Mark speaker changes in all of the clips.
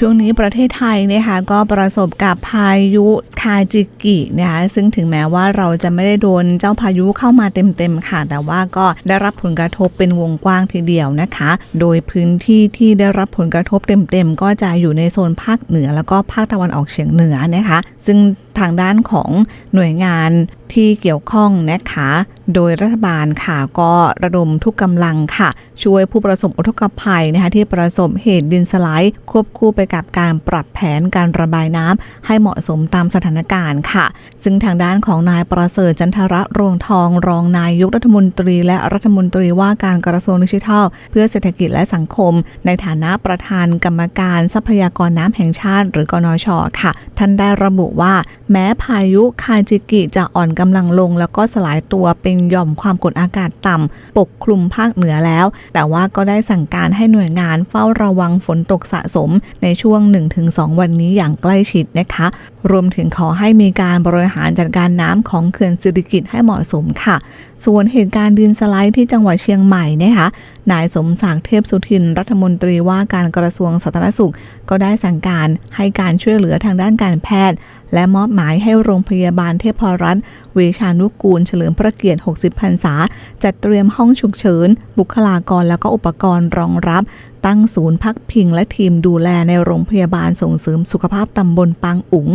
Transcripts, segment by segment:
Speaker 1: ช่วงนี้ประเทศไทยนะคะก็ประสบกับพายุคาจิกินะคะซึ่งถึงแม้ว่าเราจะไม่ได้โดนเจ้าพายุเข้ามาเต็มๆค่ะ แต่ว่าก็ได้รับผลกระทบเป็นวงกว้างทีเดียวนะคะ โดยพื้นที่ที่ได้รับผลกระทบเต็มๆ ก็จะอยู่ในโซนภาคเหนือ แล้วก็ภาคตะวันออกเฉียงเหนือนะคะ ซึ่งทางด้านของหน่วยงาน ที่เกี่ยวข้องนะคะ โดยรัฐบาลค่ะก็ระดมทุกกำลังค่ะ ช่วยผู้ประสบอุทกภัยนะคะที่ประสบเหตุดินสไลด์ ควบคู่ไปกับการปรับแผนการระบายน้ำให้เหมาะสมตามสถานการณ์ค่ะ ซึ่งทางด้านของนายประเสริฐจันทระรวงทอง รองนายกรัฐมนตรี และรัฐมนตรีว่าการกระทรวงดิจิทัล เพื่อเศรษฐกิจและสังคม ในฐานะประธานกรรมการทรัพยากรน้ำแห่งชาติ หรือกนชค่ะ ท่านได้ระบุว่า แม้พายุคาจิกิจะอ่อนกำลังลง แล้วก็สลายตัวเป็นหย่อมความกดอากาศต่ำปกคลุมภาคเหนือแล้ว แต่ว่าก็ได้สั่งการให้หน่วยงานเฝ้าระวังฝนตกสะสมในช่วง 1-2 วันนี้อย่างใกล้ชิดนะคะ รวมถึงขอให้มีการบริหารจัดการน้ำของเขื่อนสิริกิตให้เหมาะสมค่ะ ส่วนเหตุการณ์ดินสไลด์ที่จังหวัดเชียงใหม่นะคะนายสมศักดิ์เทพสุทิน รัฐมนตรีว่าการกระทรวงสาธารณสุข ก็ได้สั่งการให้การช่วยเหลือทางด้านการแพทย์ และมอบหมายให้โรงพยาบาลเทพรัตน์ เวชานุกูลเฉลิมพระเกียรติ 60 พรรษา จัดเตรียมห้องฉุกเฉิน บุคลากรแล้วก็อุปกรณ์รองรับ ตั้งศูนย์พักพิงและทีมดูแลในโรงพยาบาลส่งเสริมสุขภาพตำบลปางอุ๋ง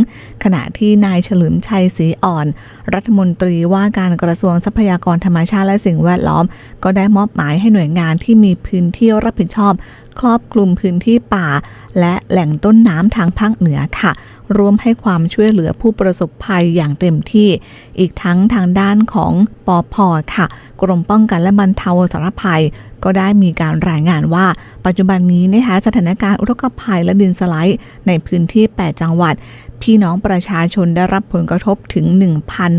Speaker 1: ขณะที่นายเฉลิมชัยศรีอ่อน รัฐมนตรีว่าการกระทรวงทรัพยากรธรรมชาติและสิ่งแวดล้อม ก็ได้มอบหมายให้หน่วยงานที่มีพื้นที่รับผิดชอบ ครอบคลุมพื้นที่ป่า และแหล่งต้นน้ำทางภาคเหนือค่ะร่วมให้ความช่วยเหลือผู้ประสบภัยอย่างเต็มที่ อีกทั้งทางด้านของปอพค่ะ กรมป้องกันและบรรเทาสาธารณภัย ก็ได้มีการรายงานว่า ปัจจุบันนี้นะคะสถานการณ์อุทกภัยและดินสไลด์ ในพื้นที่ 8 จังหวัด พี่น้องประชาชนได้รับผลกระทบถึง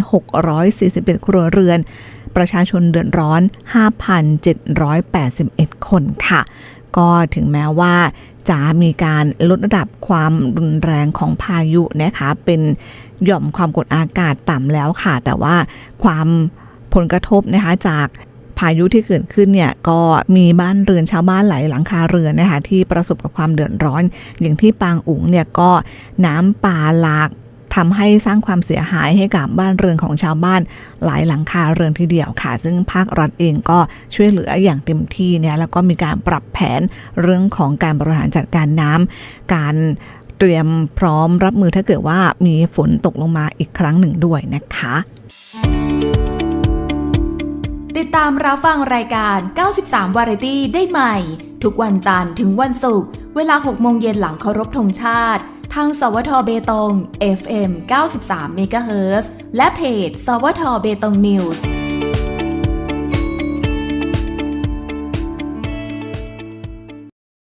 Speaker 1: 1,641 ครัวเรือน ประชาชนเดือดร้อน 5,781 คนค่ะ ก็ถึงแม้ว่าจะมีการลดระดับความรุนแรงของพายุนะคะเป็นหย่อมความกดอากาศต่ำแล้วค่ะ แต่ว่าความผลกระทบนะคะจากายุที่เกิดขึ้นเนี่ยก็มีบ้านเรือนชาวบ้านหลายหลังคาเรือนนะคะที่ประสบกับความเดือดร้อน อย่างที่ปางอุ๋งเนี่ยก็น้ำป่าหลากทำให้สร้างความเสียหายให้กับบ้านเรือนของชาวบ้านหลายหลังคาเรือนทีเดียวค่ะ ซึ่งภาครัฐเองก็ช่วยเหลืออย่างเต็มที่เนี่ยแล้วก็มีการปรับแผนเรื่องของการบริหารจัดการน้ำการเตรียมพร้อมรับมือถ้าเกิดว่ามีฝนตกลงมาอีกครั้งหนึ่งด้วยนะคะ
Speaker 2: ตามรับฟังรายการ 93 วาไรตี้ได้ใหม่ ทุกวันจันทร์ถึงวันศุกร์ เวลา 6 โมงเย็นหลังเคารพธงชาติ ทางสวทเบตง FM 93 MHz และเพจ สวทเบตงนิวส์